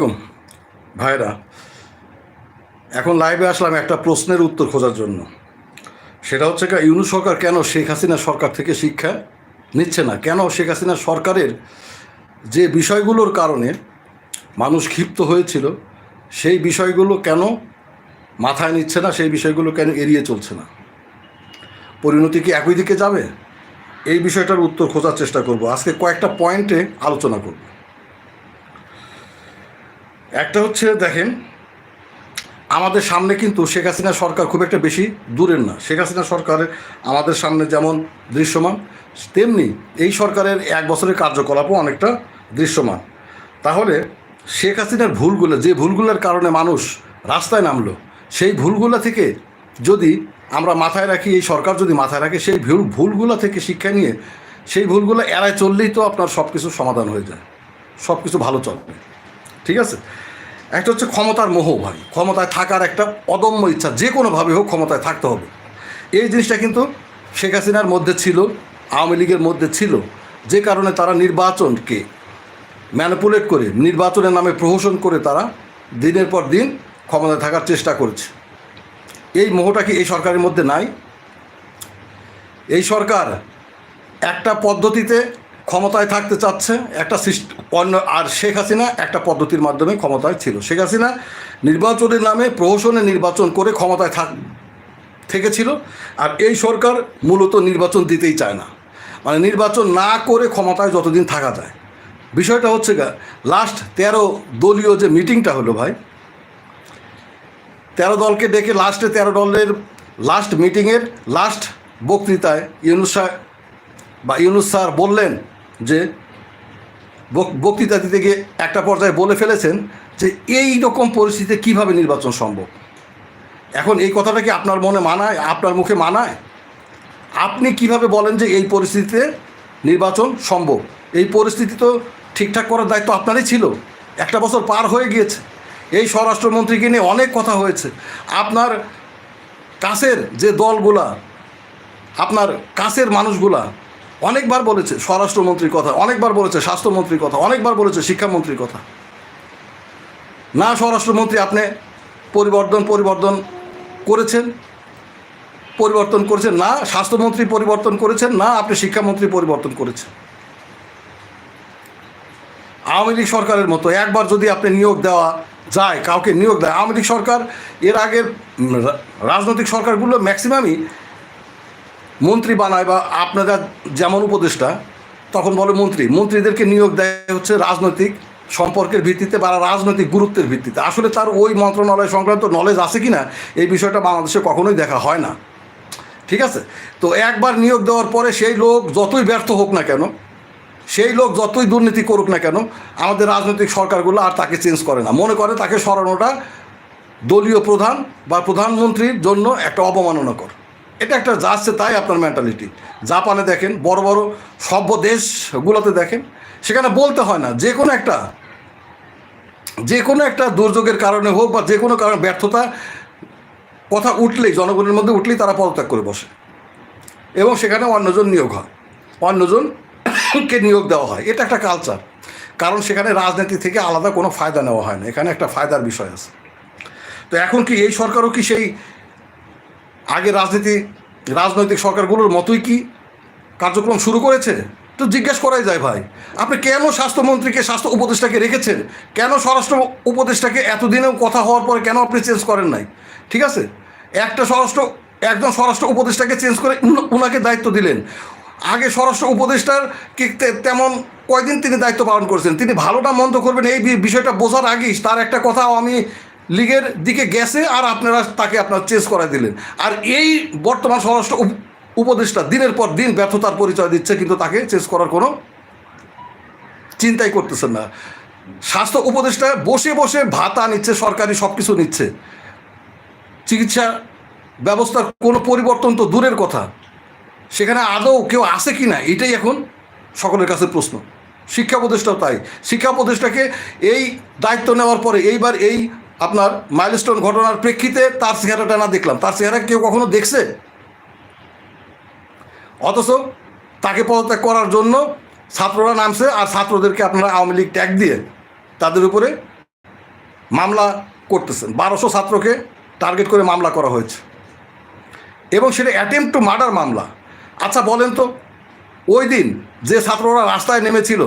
আলাইকুম। ভাইরা এখন লাইভে আসলাম একটা প্রশ্নের উত্তর খোঁজার জন্য। সেটা হচ্ছে ইউনু সরকার কেন শেখ হাসিনা সরকার থেকে শিক্ষা নিচ্ছে না? কেন শেখ হাসিনা সরকারের যে বিষয়গুলোর কারণে মানুষ ক্ষিপ্ত হয়েছিল, সেই বিষয়গুলো কেন মাথায় নিচ্ছে না? সেই বিষয়গুলো কেন এড়িয়ে চলছে না? পরিণতি কি একই দিকে যাবে? এই বিষয়টার উত্তর খোঁজার চেষ্টা করব। আজকে কয়েকটা পয়েন্টে আলোচনা করব। একটা হচ্ছে, দেখেন, আমাদের সামনে কিন্তু শেখ হাসিনা সরকার খুব একটা বেশি দূরের না। শেখ হাসিনা সরকারের আমাদের সামনে যেমন দৃশ্যমান, তেমনি এই সরকারের এক বছরের কার্যকলাপও অনেকটা দৃশ্যমান। তাহলে শেখ হাসিনার ভুলগুলো, যে ভুলগুলোর কারণে মানুষ রাস্তায় নামলো, সেই ভুলগুলো থেকে যদি আমরা মাথায় রাখি, এই সরকার যদি মাথায় রাখে, সেই ভুল, ভুলগুলো থেকে শিক্ষা নিয়ে, সেই ভুলগুলো এড়ায় চললেই তো আপনার সব কিছু সমাধান হয়ে যায়। সব কিছু ভালো চলবে। ঠিক আছে? একটা হচ্ছে ক্ষমতার মোহ ভাই ক্ষমতায় থাকার একটা অদম্য ইচ্ছা, যে কোনোভাবে হোক ক্ষমতায় থাকতে হবে। এই জিনিসটা কিন্তু শেখ হাসিনার মধ্যে ছিল, আওয়ামী লীগের মধ্যে ছিল। যে কারণে তারা নির্বাচনকে ম্যানিপুলেট করে, নির্বাচনের নামে প্রহসন করে তারা দিনের পর দিন ক্ষমতায় থাকার চেষ্টা করেছে। এই মোহটা কি এই সরকারের মধ্যে নাই? এই সরকার একটা পদ্ধতিতে ক্ষমতায় থাকতে চাচ্ছে, একটা অন্য আর শেখ হাসিনা একটা পদ্ধতির মাধ্যমে ক্ষমতায় ছিল। শেখ হাসিনা নির্বাচনের নামে প্রহসনে নির্বাচন করে ক্ষমতায় থাক, থেকেছিল, আর এই সরকার মূলত নির্বাচন দিতেই চায় না। মানে নির্বাচন না করে ক্ষমতায় যতদিন থাকা যায়। বিষয়টা হচ্ছে গা লাস্ট তেরো দলীয় যে মিটিংটা হলো ভাই, তেরো দলকে ডেকে লাস্টে তেরো দলের লাস্ট মিটিংয়ের লাস্ট বক্তৃতায় ইউনুস বা ইউনুস স্যার বললেন যে বক- বক্তৃতা দিতে গিয়ে একটা পর্যায়ে বলে ফেলেছেন যে এই রকম পরিস্থিতিতে কীভাবে নির্বাচন সম্ভব? এখন এই কথাটা কি আপনার মনে মানায়, আপনার মুখে মানায়? আপনি কীভাবে বলেন যে এই পরিস্থিতিতে নির্বাচন সম্ভব? এই পরিস্থিতি তো ঠিকঠাক করার দায়িত্ব আপনারই ছিল। একটা বছর পার হয়ে গিয়েছে। এই স্বরাষ্ট্রমন্ত্রীকে নিয়ে অনেক কথা হয়েছে। আপনার কাছের যে দলগুলা, আপনার কাছের মানুষগুলা অনেকবার বলেছে, স্বরাষ্ট্রমন্ত্রীর কথা, অনেকবার বলেছে, স্বাস্থ্যমন্ত্রীর কথা, অনেকবার বলেছে, শিক্ষামন্ত্রীর কথা। না, স্বরাষ্ট্রমন্ত্রী আপনি পরিবর্তন পরিবর্তন করেছেন পরিবর্তন করেছেন, না, স্বাস্থ্যমন্ত্রী পরিবর্তন করেছেন, না, আপনি শিক্ষামন্ত্রী পরিবর্তন করেছেন। আওয়ামী লীগ সরকারের মতো একবার যদি আপনি নিয়োগ দেওয়া যায়, কাউকে নিয়োগ দেয়, আওয়ামী লীগ সরকার, এর আগের রাজনৈতিক সরকারগুলো ম্যাক্সিমামই মন্ত্রী বানায় বা আপনারা যেমন উপদেষ্টা, তখন বলে মন্ত্রী। মন্ত্রীদেরকে নিয়োগ দেয় হচ্ছে রাজনৈতিক সম্পর্কের ভিত্তিতে বা রাজনৈতিক গুরুত্বের ভিত্তিতে। আসলে তার ওই মন্ত্রণালয় সংক্রান্ত নলেজ আছে কি না এই বিষয়টা বাংলাদেশে কখনোই দেখা হয় না। ঠিক আছে? তো একবার নিয়োগ দেওয়ার পরে সেই লোক যতই ব্যর্থ হোক না কেন, সেই লোক যতই দুর্নীতি করুক না কেন, আমাদের রাজনৈতিক সরকারগুলো আর তাকে চেঞ্জ করে না। মনে করে তাকে সরানোটা দলীয় প্রধান বা প্রধানমন্ত্রীর জন্য একটা অবমাননাকর। এটা একটা যাচ্ছে তাই আপনার মেন্টালিটি জাপানে দেখেন, বড় বড় সভ্য দেশগুলোতে দেখেন, সেখানে বলতে হয় না, যে কোনো একটা, যে কোনো একটা দুর্যোগের কারণে হোক বা যে কোনো কারণে ব্যর্থতা, কথা উঠলেই, জনগণের মধ্যে উঠলেই তারা পদত্যাগ করে বসে। এবং সেখানে অন্যজন নিয়োগ হয়। অন্যজনকে নিয়োগ দেওয়া হয়। এটা একটা কালচার কারণ সেখানে রাজনীতি থেকে আলাদা কোনো ফায়দা নেওয়া হয় না। এখানে একটা ফায়দার বিষয় আছে। তো এখন কি এই সরকারও কি সেই আগে রাজনীতি, রাজনৈতিক সরকারগুলোর মতোই কি কার্যক্রম শুরু করেছে? তো জিজ্ঞেস করাই যায় ভাই, আপনি কেন স্বাস্থ্যমন্ত্রীকে, স্বাস্থ্য উপদেষ্টাকে রেখেছেন? কেন স্বরাষ্ট্র উপদেষ্টাকে এতদিনেও কথা হওয়ার পরে কেন আপনি চেঞ্জ করেন নাই? ঠিক আছে? একটা স্বরাষ্ট্র, একজন স্বরাষ্ট্র উপদেষ্টাকে চেঞ্জ করে উন- উনাকে দায়িত্ব দিলেন। আগে স্বরাষ্ট্র উপদেষ্টার কি তেমন কয়দিন তিনি দায়িত্ব পালন করেছেন? তিনি ভালোটা মন্দ করবেন, এই বিষয়টা বোঝার আগেই তার একটা কথা আমি লীগের দিকে গেছে আর আপনারা তাকে আপনার চেস করাই দিলেন। আর এই বর্তমান স্বরাষ্ট্র উপ- উপদেষ্টা দিনের পর দিন ব্যর্থতার পরিচয় দিচ্ছে, কিন্তু তাকে চেস করার কোনো চিন্তাই করতেছেন না। স্বাস্থ্য উপদেষ্টা বসে বসে ভাতা নিচ্ছে, সরকারি সব কিছু নিচ্ছে। চিকিৎসা ব্যবস্থার কোনো পরিবর্তন তো দূরের কথা। সেখানে আদৌ কেউ আছে কি না, এটাই এখন সকলের কাছে প্রশ্ন। শিক্ষা উপদেষ্টাও তাই। শিক্ষা উপদেষ্টাকে এই দায়িত্ব নেওয়ার পরে এইবার এই আপনার মাইলস্টোন ঘটনার প্রেক্ষিতে তার চেহারাটা না দেখলাম। তার চেহারা কেউ কখনো দেখছে? অথচ তাকে পদত্যাগ করার জন্য ছাত্ররা নামছে আর ছাত্রদেরকে আপনারা আওয়ামী লীগ ট্যাগ দিয়ে তাদের উপরে মামলা করতেছেন। বারোশো ছাত্রকে টার্গেট করে মামলা করা হয়েছে। এবং সেটা অ্যাটেম্প টু মার্ডার মামলা। আচ্ছা বলেন তো, ওই দিন যে ছাত্ররা রাস্তায় নেমেছিল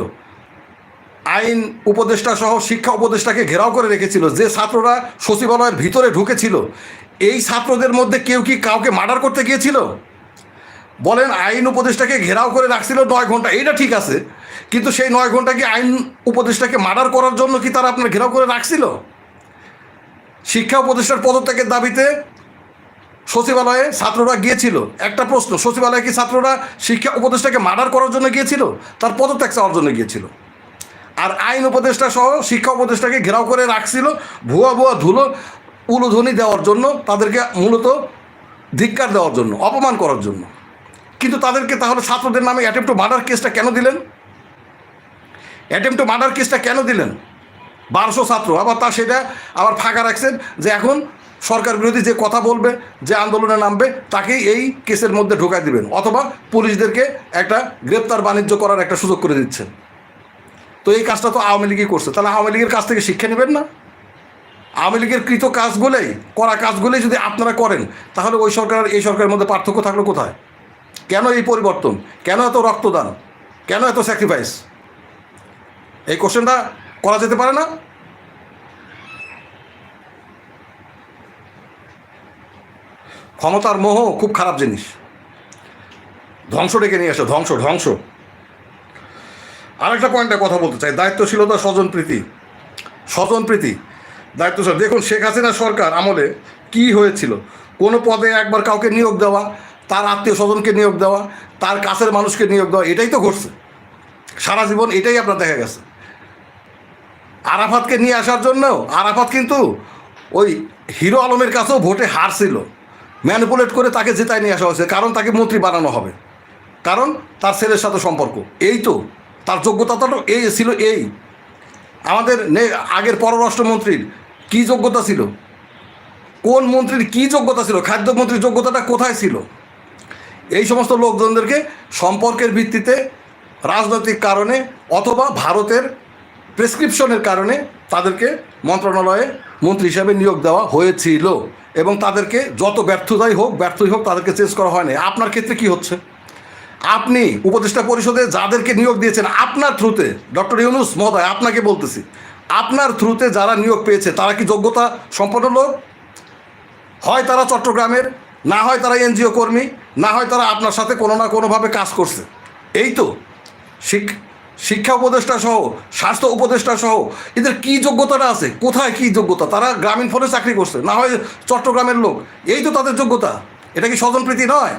আইন উপদেষ্টা সহ শিক্ষা উপদেষ্টাকে ঘেরাও করে রেখেছিল, যে ছাত্ররা সচিবালয়ের ভিতরে ঢুকেছিল, এই ছাত্রদের মধ্যে কেউ কি কাউকে মার্ডার করতে গিয়েছিল? বলেন, আইন উপদেষ্টাকে ঘেরাও করে রাখছিল নয় ঘণ্টা, এইটা ঠিক আছে, কিন্তু সেই নয় ঘণ্টা কি আইন উপদেষ্টাকে মার্ডার করার জন্য কি তারা আপনার ঘেরাও করে রাখছিল? শিক্ষা উপদেষ্টার পদত্যাগের দাবিতে সচিবালয়ে ছাত্ররা গিয়েছিল। একটা প্রশ্ন, সচিবালয়ে কি ছাত্ররা শিক্ষা উপদেষ্টাকে মার্ডার করার জন্য গিয়েছিল, তার পদত্যাগ চাওয়ার জন্য গিয়েছিল? আর আইন উপদেষ্টা সহ শিক্ষা উপদেষ্টাকে ঘেরাও করে রাখছিল, ভুয়া ভুয়া ধুলো উলুধ্বনি দেওয়ার জন্য, তাদেরকে মূলত ধিক্কার দেওয়ার জন্য, অপমান করার জন্য। কিন্তু তাদেরকে তাহলে ছাত্রদের নামে অ্যাটেম্প টু মার্ডার কেসটা কেন দিলেন? অ্যাটেম্প টু মার্ডার কেসটা কেন দিলেন? বারোশো ছাত্র, আবার তা সেটা আবার ফাঁকা রাখছেন যে এখন সরকার বিরোধী যে কথা বলবে, যে আন্দোলনে নামবে, তাকেই এই কেসের মধ্যে ঢোকায় দিবেন, অথবা পুলিশদেরকে একটা গ্রেপ্তার বাণিজ্য করার একটা সুযোগ করে দিচ্ছেন। তো এই কাজটা তো আওয়ামী লীগই করছে। তাহলে আওয়ামী লীগের কাছ থেকে শিক্ষা নেবেন না? আওয়ামী লীগের কৃত কাজগুলোই, করা কাজগুলোই যদি আপনারা করেন, তাহলে ওই সরকার এই সরকারের মধ্যে পার্থক্য থাকল কোথায়? কেন এই পরিবর্তন? কেন এত রক্তদান? কেন এত স্যাক্রিফাইস এই কোশ্চেনটা করা যেতে পারে না? ক্ষমতার মোহ খুব খারাপ জিনিস। ধ্বংস ডেকে নিয়ে আসে ধ্বংস ধ্বংস। আরেকটা পয়েন্টে কথা বলতে চাই। দায়িত্বশীলতা স্বজনপ্রীতি স্বজনপ্রীতি দায়িত্বশীল। দেখুন, শেখ হাসিনা সরকার আমলে কি হয়েছিল? কোনো পদে একবার কাউকে নিয়োগ দেওয়া, তার আত্মীয় স্বজনকে নিয়োগ দেওয়া, তার কাছের মানুষকে নিয়োগ দেওয়া, এটাই তো ঘটছে। সারা জীবন এটাই আপনার দেখা গেছে। আরাফাতকে নিয়ে আসার জন্য আরাফাত কিন্তু ওই হিরো আলমের কাছেও ভোটে হারছিল ম্যানিপুলেট করে তাকে জেতায় নিয়ে আসা হয়েছে, কারণ তাকে মন্ত্রী বানানো হবে। কারণ তার ছেলের সাথে সম্পর্ক। এই তো তার যোগ্যতা তো এই ছিল এই। আমাদের আগের পররাষ্ট্রমন্ত্রীর কি যোগ্যতা ছিল? কোন মন্ত্রীর কি যোগ্যতা ছিল? খাদ্যমন্ত্রীর যোগ্যতাটা কোথায় ছিল? এই সমস্ত লোকজনদেরকে সম্পর্কের ভিত্তিতে, রাজনৈতিক কারণে অথবা ভারতের প্রেসক্রিপশনের কারণে তাদেরকে মন্ত্রণালয়ে মন্ত্রী হিসাবে নিয়োগ দেওয়া হয়েছিল এবং তাদেরকে যত ব্যর্থতাই হোক, ব্যর্থই হোক তাদেরকে চেঞ্জ করা হয়নি আপনার ক্ষেত্রে কি হচ্ছে? আপনি উপদেষ্টা পরিষদে যাদেরকে নিয়োগ দিয়েছেন আপনার থ্রুতে ডক্টর ইউনুস মহোদয়, আপনাকে বলতেছি, আপনার থ্রুতে যারা নিয়োগ পেয়েছে, তারা কি যোগ্যতা সম্পন্ন লোক? হয় তারা চট্টগ্রামের, না হয় তারা এনজিও কর্মী, না হয় তারা আপনার সাথে কোনো না কোনোভাবে কাজ করছে। এই তো, শিক- শিক্ষা উপদেষ্টা সহ, স্বাস্থ্য উপদেষ্টা সহ, এদের কি যোগ্যতাটা আছে? কোথায় কি যোগ্যতা? তারা গ্রামীণ ফোনে চাকরি করছে, না হয় চট্টগ্রামের লোক। এই তো তাদের যোগ্যতা। এটা কি স্বজনপ্রীতি নয়?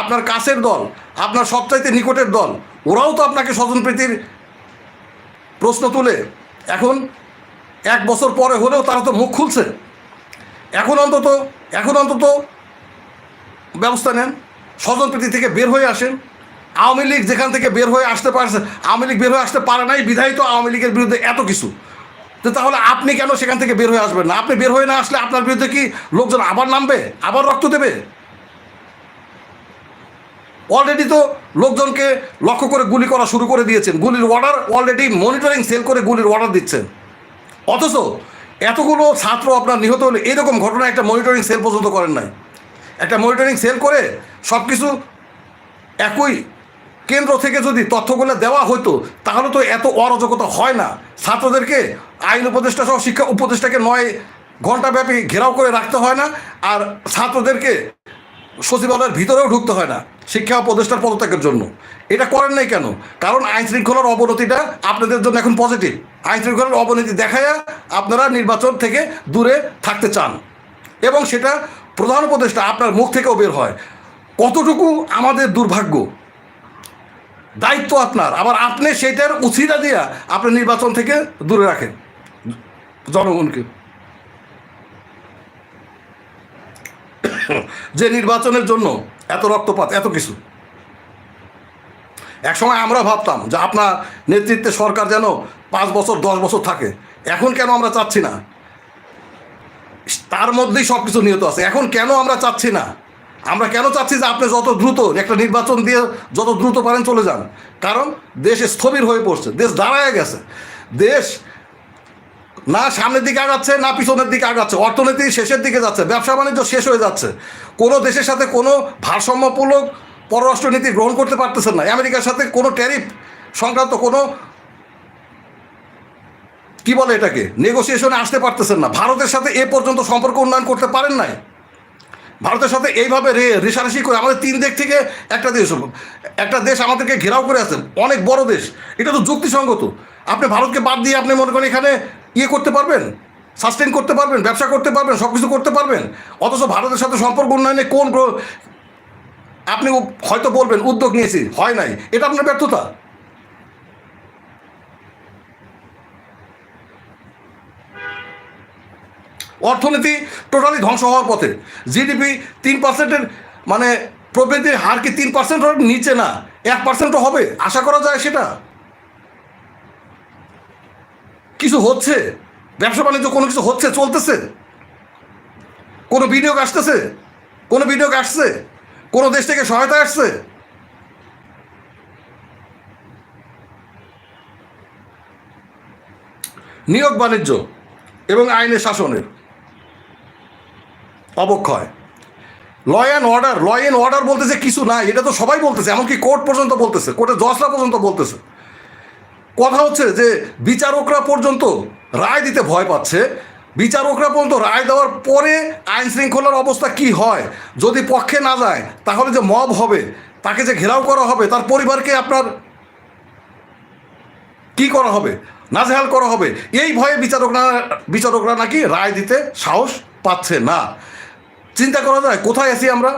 আপনার কাছের দল, আপনার সবচাইতে নিকটের দল, ওরাও তো আপনাকে স্বজনপ্রীতির প্রশ্ন তুলে। এখন এক বছর পরে হলেও তারা তো মুখ খুলছে। এখন অন্তত এখন অন্তত ব্যবস্থা নেন স্বজনপ্রীতি থেকে বের হয়ে আসেন। আওয়ামী লীগ যেখান থেকে বের হয়ে আসতে পারছে, আওয়ামী লীগ বের হয়ে আসতে পারে নাই, বিধায়িত আওয়ামী লীগের বিরুদ্ধে এত কিছু। তো তাহলে আপনি কেন সেখান থেকে বের হয়ে আসবেন না? আপনি বের হয়ে না আসলে আপনার বিরুদ্ধে কি লোকজন আবার নামবে, আবার রক্ত দেবে? অলরেডি তো লোকজনকে লক্ষ্য করে গুলি করা শুরু করে দিয়েছেন। গুলির অর্ডার অলরেডি মনিটরিং সেল করে গুলির অর্ডার দিচ্ছেন। অথচ এতগুলো ছাত্র আপনার নিহত হলে এরকম ঘটনা একটা মনিটরিং সেল পর্যন্ত করেন নাই। একটা মনিটরিং সেল করে সব কিছু একই কেন্দ্র থেকে যদি তথ্যগুলো দেওয়া হতো, তাহলে তো এত অরাজকতা হয় না। ছাত্রদেরকে, আইন উপদেষ্টা সহ, শিক্ষা উপদেষ্টাকে নয় ঘন্টাব্যাপী ঘেরাও করে রাখতে হয় না, আর ছাত্রদেরকে সচিবালয়ের ভিতরেও ঢুকতে হয় না। শিক্ষা উপদেষ্টার পদত্যাগের জন্য। এটা করেন নাই কেন? কারণ আইন শৃঙ্খলার অবনতিটা আপনাদের জন্য এখন পজিটিভ আইন শৃঙ্খলার অবনতি দেখায়া আপনারা নির্বাচন থেকে দূরে থাকতে চান। এবং সেটা প্রধান উপদেষ্টা আপনার মুখ থেকেও বের হয়। কতটুকু আমাদের দুর্ভাগ্য? দায়িত্ব আপনার। আবার আপনি সেটার উচিরা দিয়া আপনি নির্বাচন থেকে দূরে রাখেন। জনগণকে। যে নির্বাচনের জন্য এত রক্তপাত, এত কিছু। এক সময় আমরা ভাবতাম যে আপনার নেতৃত্বে সরকার যেন পাঁচ বছর, দশ বছর থাকে। এখন কেন আমরা চাচ্ছি না? তার মধ্যেই সব কিছু নিহত আছে। এখন কেন আমরা চাচ্ছি না? আমরা কেন চাচ্ছি যে আপনি যত দ্রুত একটা নির্বাচন দিয়ে যত দ্রুত পারেন চলে যান? কারণ দেশ স্থবির হয়ে পড়ছে, দেশ দাঁড়ায় গেছে। দেশ না সামনের দিকে আগাচ্ছে, না পিছনের দিকে আগাচ্ছে, অর্থনীতি শেষের দিকে যাচ্ছে, ব্যবসা বাণিজ্য শেষ হয়ে যাচ্ছে। কোনো দেশের সাথে কোনো ভারসাম্যমূলক পররাষ্ট্রনীতি গ্রহণ করতে পারতেছেন না। আমেরিকার সাথে কোনো ট্যারিফ সংক্রান্ত কোনো, কি বলে এটাকে নেগোসিয়েশনে আসতে পারতেছেন না। ভারতের সাথে এ পর্যন্ত সম্পর্ক উন্নয়ন করতে পারেন নাই। ভারতের সাথে এইভাবে রে, রেশারেশি করে আমাদের তিন দিক থেকে একটা দেশ একটা দেশ আমাদেরকে ঘেরাও করে আছে, অনেক বড় দেশ। এটা তো যুক্তিসঙ্গত। আপনি ভারতকে বাদ দিয়ে আপনি মনে করেন এখানে ইয়ে করতে পারবেন? সাস্টেন করতে পারবেন? ব্যবসা করতে পারবেন? সব কিছু করতে পারবেন? অথচ ভারতের সাথে সম্পর্ক উন্নয়নে কোন আপনি হয়তো বলবেন, উদ্যোগ নিয়েছি। হয় নাই। এটা আপনার ব্যর্থতা। অর্থনীতি টোটালি ধ্বংস হওয়ার পথে। জিডিপি তিন পার্সেন্টের মানে প্রবৃদ্ধির হার কি তিন পার্সেন্ট নিচে না? এক পার্সেন্টও হবে? আশা করা যায় সেটা? কিছু হচ্ছে। ব্যবসা বাণিজ্য কোনো কিছু হচ্ছে, চলতেছে। কোনো বিনিয়োগ আসতেছে, কোনো বিনিয়োগ আসছে, কোনো দেশ থেকে সহায়তা আসছে। নিয়োগ বাণিজ্য এবং আইনের শাসনের অবক্ষয়। Law and order law and order বলতেছে কিছু নাই, এটা তো সবাই বলতেছে, এমনকি কোর্ট পর্যন্ত বলতেছে, কোর্টের জজরা পর্যন্ত বলতেছে। কথা হচ্ছে যে বিচারকরা পর্যন্ত রায় দিতে ভয় পাচ্ছে। বিচারকরা পর্যন্ত রায় দেওয়ার পরে আইন শৃঙ্খলার অবস্থা কি হয়, যদি পক্ষে না যায়, তাহলে যে মব হবে, তাকে যে ঘেরাও করা হবে, তার পরিবারকে আপনার কি করা হবে, নাজেহাল করা হবে, এই ভয়ে বিচারকরা বিচারকরা নাকি রায় দিতে সাহস পাচ্ছে না। চিন্তা করা যায়, কোথায় আছি আমরা?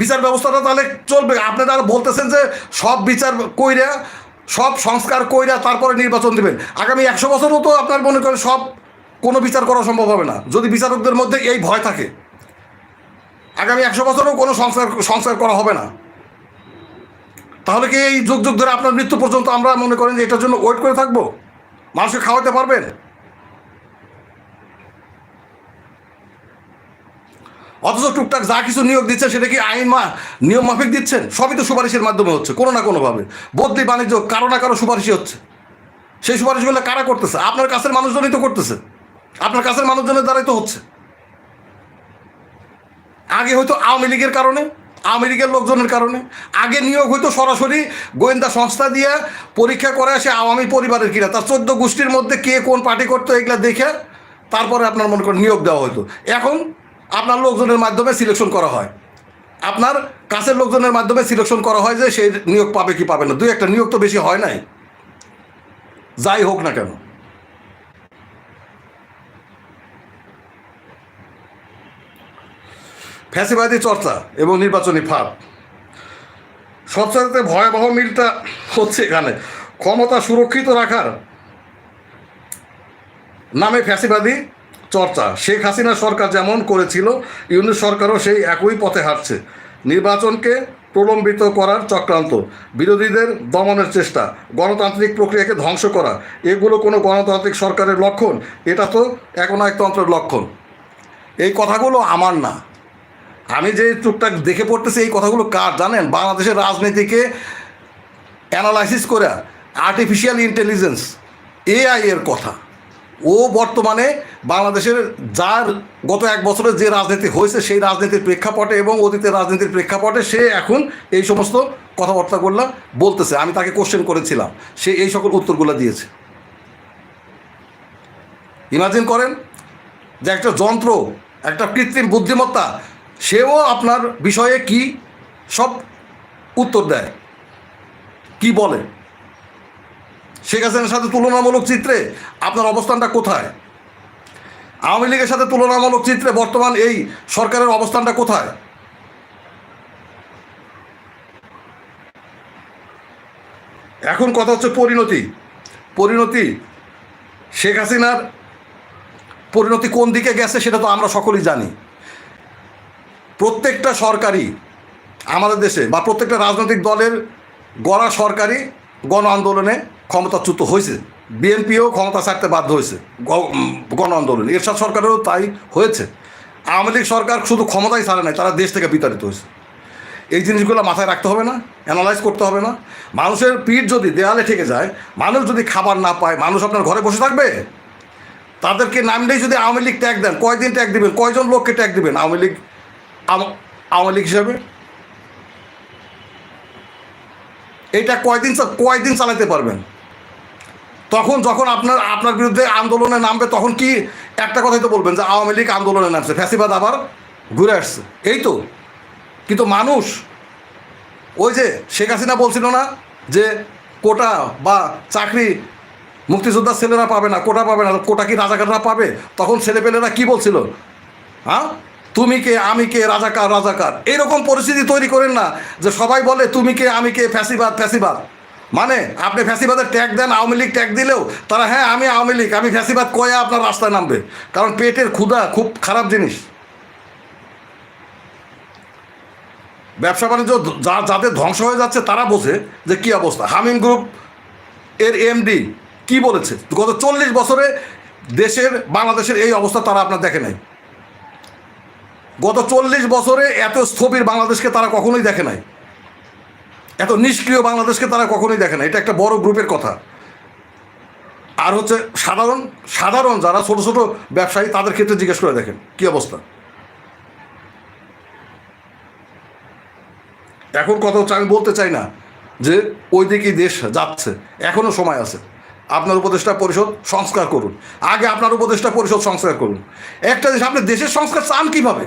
বিচার ব্যবস্থাটা তাহলে চলবে। আপনারা বলতেছেন যে সব বিচার কইরা সব সংস্কার কইরা তারপরে নির্বাচন দেবেন। আগামী একশো বছরও তো আপনার মনে করেন সব কোনো বিচার করা সম্ভব হবে না। যদি বিচারকদের মধ্যে এই ভয় থাকে, আগামী একশো বছরও কোনো সংস্কার সংস্কার করা হবে না। তাহলে কি এই যুগ যুগ ধরে আপনার মৃত্যু পর্যন্ত আমরা মনে করেন যে এটার জন্য ওয়েট করে থাকব? মানুষকে খাওয়াতে পারবেন? অথচ টুকটাক যা কিছু নিয়োগ দিচ্ছেন সেটা কি আইন মা নিয়ম মাফিক দিচ্ছেন? সবই তো সুপারিশের মাধ্যমে হচ্ছে, কোনো না কোনোভাবে। বদলি বাণিজ্য কারও না কারও সুপারিশই হচ্ছে। সেই সুপারিশগুলো কারা করতেছে? আপনার কাছের মানুষজনই তো করতেছে। আপনার কাছের মানুষজনের দ্বারাই তো হচ্ছে। আগে হয়তো আওয়ামী লীগের কারণে, আওয়ামী লীগের লোকজনের কারণে, আগে নিয়োগ হয়তো সরাসরি গোয়েন্দা সংস্থা দিয়ে পরীক্ষা করে সে আওয়ামী পরিবারের কিনা। তার চোদ্দ গোষ্ঠীর মধ্যে কে কোন পার্টি করতো, এগুলা দেখে তারপরে আপনার মনে করেন নিয়োগ দেওয়া হতো এখন আপনার লোকজনের মাধ্যমে সিলেকশন করা হয়। আপনার কাছের লোকজনের মাধ্যমে সিলেকশন করা হয় যে সেই নিয়োগ পাবে কি পাবে না। দুই একটা নিয়োগ তো বেশি হয় নাই। যাই হোক না কেন। ফ্যাসিবাদী চর্চা এবং নির্বাচনী ফাঁদ। সবচেয়ে ভয়াবহ মিলটা হচ্ছে এখানে। ক্ষমতা সুরক্ষিত রাখার নামে ফ্যাসিবাদী চর্চা। শেখ হাসিনা সরকার যেমন করেছিল ইউনিট সরকারও সেই একই পথে হাঁটছে। নির্বাচনকে প্রলম্বিত করার চক্রান্ত, বিরোধীদের দমনের চেষ্টা, গণতান্ত্রিক প্রক্রিয়াকে ধ্বংস করা, এগুলো কোনো গণতান্ত্রিক সরকারের লক্ষণ? এটা তো একনায়কতন্ত্রের লক্ষণ। এই কথাগুলো আমার না। আমি যে টুকটাক দেখে পড়তেছি, এই কথাগুলো কার জানেন? বাংলাদেশের রাজনীতিকে অ্যানালাইসিস করে আর্টিফিশিয়াল ইন্টেলিজেন্স এআই এর কথা। ও বর্তমানে বাংলাদেশের যার গত এক বছরে যে রাজনীতি হয়েছে সেই রাজনীতির প্রেক্ষাপটে এবং অতীতের রাজনীতির প্রেক্ষাপটে সে এখন এই সমস্ত কথাবার্তাগুলো বলতেছে। আমি তাকে কোশ্চেন করেছিলাম। সে এই সকল উত্তরগুলো দিয়েছে। ইমাজিন করেন যে একটা যন্ত্র, একটা কৃত্রিম বুদ্ধিমত্তা, সেও আপনার বিষয়ে কি সব উত্তর দেয়? কি বলে? শেখ হাসিনার সাথে তুলনামূলক চিত্রে আপনার অবস্থানটা কোথায়? আওয়ামী লীগের সাথে তুলনামূলক চিত্রে বর্তমান এই সরকারের অবস্থানটা কোথায়? এখন কথা হচ্ছে পরিণতি। পরিণতি শেখ হাসিনার পরিণতি কোন দিকে গেছে সেটা তো আমরা সকলেই জানি। প্রত্যেকটা সরকারি আমাদের দেশে বা প্রত্যেকটা রাজনৈতিক দলের গড়া সরকারি গণ আন্দোলনে ক্ষমতাচ্যুত হয়েছে। বিএনপিও ক্ষমতা ছাড়তে বাধ্য হয়েছে। গণ আন্দোলন। এরশাদ সরকারেরও তাই হয়েছে। আওয়ামী লীগ সরকার শুধু ক্ষমতাই ছাড়ে নাই, তারা দেশ থেকে বিতাড়িত হয়েছে। এই জিনিসগুলো মাথায় রাখতে হবে না অ্যানালাইজ করতে হবে না। মানুষের পিঠ যদি দেয়ালে ঠেকে যায়, মানুষ যদি খাবার না পায়, মানুষ আপনার ঘরে বসে থাকবে? তাদেরকে নামলেই যদি আওয়ামী লীগ ট্যাগ দেন, কয়দিন ট্যাগ দিবেন? কয়জন লোককে ট্যাগ দিবেন আওয়ামী লীগ আওয়ামী লীগ হিসাবে? এটা কয়দিন কয়দিন চালাতে পারবেন? তখন যখন আপনার আপনার বিরুদ্ধে আন্দোলনে নামবে, তখন কি একটা কথাই তো বলবেন যে আওয়ামী লীগ আন্দোলনে নামছে, ফ্যাসিবাদ আবার ঘুরে আসছে। এই তো। কিন্তু মানুষ, ওই যে শেখ হাসিনা বলছিল না যে কোটা বা চাকরি মুক্তিযোদ্ধার ছেলেরা পাবে না, কোটা পাবে না, কোটা কি রাজাকাররা পাবে? তখন ছেলেপেলেরা কি বলছিল? হ্যাঁ? তুমি কে, আমি কে, রাজাকার রাজাকার? এইরকম পরিস্থিতি তৈরি করেন না যে সবাই বলে, তুমি কে, আমি কে, ফ্যাসিবাদ ফ্যাসিবাদ। মানে আপনি ফ্যাসিবাদের ট্যাগ দেন, আওয়ামী লীগ ট্যাগ দিলেও, তারা হ্যাঁ আমি আওয়ামী লীগ, আমি ফ্যাসিবাদ কয়ে আপনার রাস্তায় নামবে। কারণ পেটের ক্ষুধা খুব খারাপ জিনিস। ব্যবসা বাণিজ্য যা, যাদের ধ্বংস হয়ে যাচ্ছে, তারা বোঝে যে কী অবস্থা। হামিম গ্রুপ এর এমডি কি বলেছে? গত চল্লিশ বছরে দেশের, বাংলাদেশের এই অবস্থা তারা আপনার দেখে নাই। গত চল্লিশ বছরে এত স্থবির বাংলাদেশকে তারা কখনোই দেখে নাই। এত নিষ্ক্রিয় বাংলাদেশকে তারা কখনোই দেখে না। এটা একটা বড় গ্রুপের কথা। আর হচ্ছে সাধারণ সাধারণ যারা ছোট ছোট ব্যবসায়ী, তাদের ক্ষেত্রে জিজ্ঞেস করে দেখেন, কি অবস্থা? এখন কথা হচ্ছে, আমি বলতে চাই না যে ওই দিকেই দেশ যাচ্ছে এখনও সময় আছে। আপনার উপদেষ্টা পরিষদ সংস্কার করুন। আগে আপনার উপদেষ্টা পরিষদ সংস্কার করুন। একটা দেশ, আপনি দেশের সংস্কার চান কীভাবে?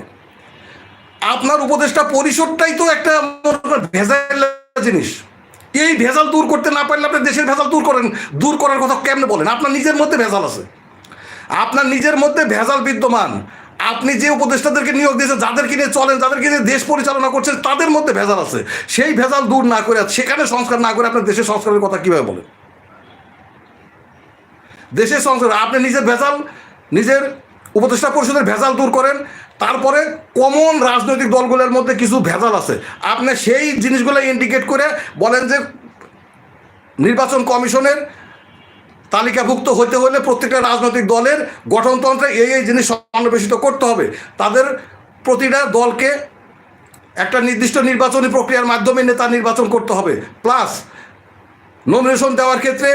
আপনার উপদেষ্টা পরিষদটাই তো একটা ভেজাল জিনিস। এই ভেজাল দূর করতে না পারলে আপনি দেশের ভেজাল দূর করেন। দূর করার কথা কেমনে বলেন? আপনার নিজের মধ্যে ভেজাল আছে। আপনার নিজের মধ্যে ভেজাল বিদ্যমান। আপনি যে উপদেষ্টাদেরকে নিয়োগ দিয়েছেন, যাদেরকে নিয়ে চলেন, যাদেরকে নিয়ে দেশ পরিচালনা করছেন, তাদের মধ্যে ভেজাল আছে। সেই ভেজাল দূর না করে, সেখানে সংস্কার না করে আপনার দেশের সংস্কারের কথা কীভাবে বলেন? দেশের সংস্কার, আপনি নিজের ভেজাল, নিজের উপদেষ্টা পরিষদের ভেজাল দূর করেন তারপরে কমন রাজনৈতিক দলগুলোর মধ্যে কিছু ভেজাল আছে। আপনি সেই জিনিসগুলো ইন্ডিকেট করে বলেন যে নির্বাচন কমিশনের তালিকাভুক্ত হতে হলে প্রত্যেকটা রাজনৈতিক দলের গঠনতন্ত্রে এই এই জিনিস সন্নিবেশিত করতে হবে। তাদের প্রতিটা দলকে একটা নির্দিষ্ট নির্বাচনী প্রক্রিয়ার মাধ্যমে নেতা নির্বাচন করতে হবে। প্লাস নমিনেশন দেওয়ার ক্ষেত্রে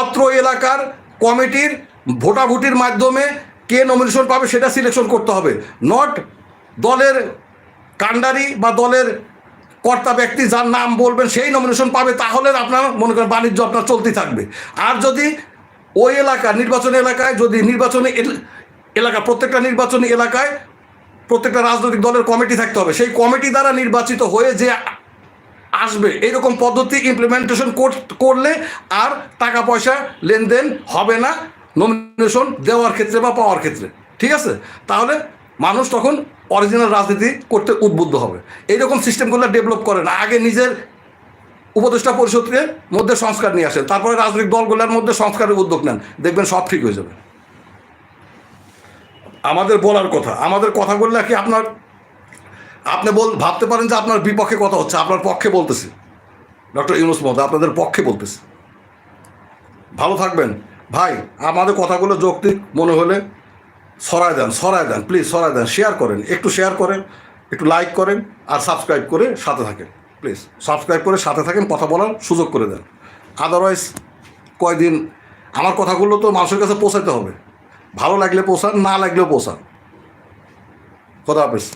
অত্র এলাকার কমিটির ভোটাভুটির মাধ্যমে কে নমিনেশন পাবে সেটা সিলেকশন করতে হবে। নট দলের কাণ্ডারি বা দলের কর্তা ব্যক্তি যার নাম বলবেন সেই নমিনেশন পাবে, তাহলে আপনার মনে করেন বাণিজ্য আপনার চলতেই থাকবে। আর যদি ওই এলাকা, নির্বাচনী এলাকায় যদি নির্বাচনী এল- এলাকা, প্রত্যেকটা নির্বাচনী এলাকায় প্রত্যেকটা রাজনৈতিক দলের কমিটি থাকতে হবে। সেই কমিটি দ্বারা নির্বাচিত হয়ে যে আসবে, এইরকম পদ্ধতি ইমপ্লিমেন্টেশন করলে আর টাকা পয়সা লেনদেন হবে না। নমিনেশন দেওয়ার ক্ষেত্রে বা পাওয়ার ক্ষেত্রে, ঠিক আছে? তাহলে মানুষ তখন অরিজিনাল রাজনীতি করতে উদ্বুদ্ধ হবে। এইরকম সিস্টেমগুলো ডেভেলপ করে না। আগে নিজের উপদেষ্টা পরিষদের মধ্যে সংস্কার নিয়ে আসেন, তারপরে রাজনৈতিক দলগুলোর মধ্যে সংস্কারের উদ্যোগ নেন, দেখবেন সব ঠিক হয়ে যাবে। আমাদের বলার কথা, আমাদের কথা বললে কি আপনার, আপনি বল, ভাবতে পারেন যে আপনার বিপক্ষে কথা হচ্ছে, আপনার পক্ষে বলতেছি। ডক্টর ইউনুস মহোদয়, আপনাদের পক্ষে বলতেছি। ভালো থাকবেন। ভাই, আমাদের কথাগুলো যৌক্তিক মনে হলে সরায় দেন সরায় দেন প্লিজ সরায় দেন শেয়ার করেন, একটু শেয়ার করেন, একটু লাইক করেন আর সাবস্ক্রাইব করে সাথে থাকেন প্লিজ সাবস্ক্রাইব করে সাথে থাকেন, কথা বলার সুযোগ করে দেন। আদারওয়াইজ কয়দিন, আমার কথাগুলো তো মানুষের কাছে পৌঁছাতে হবে। ভালো লাগলে পৌঁছান, না লাগলেও পৌঁছান। খোদা হাফেজ।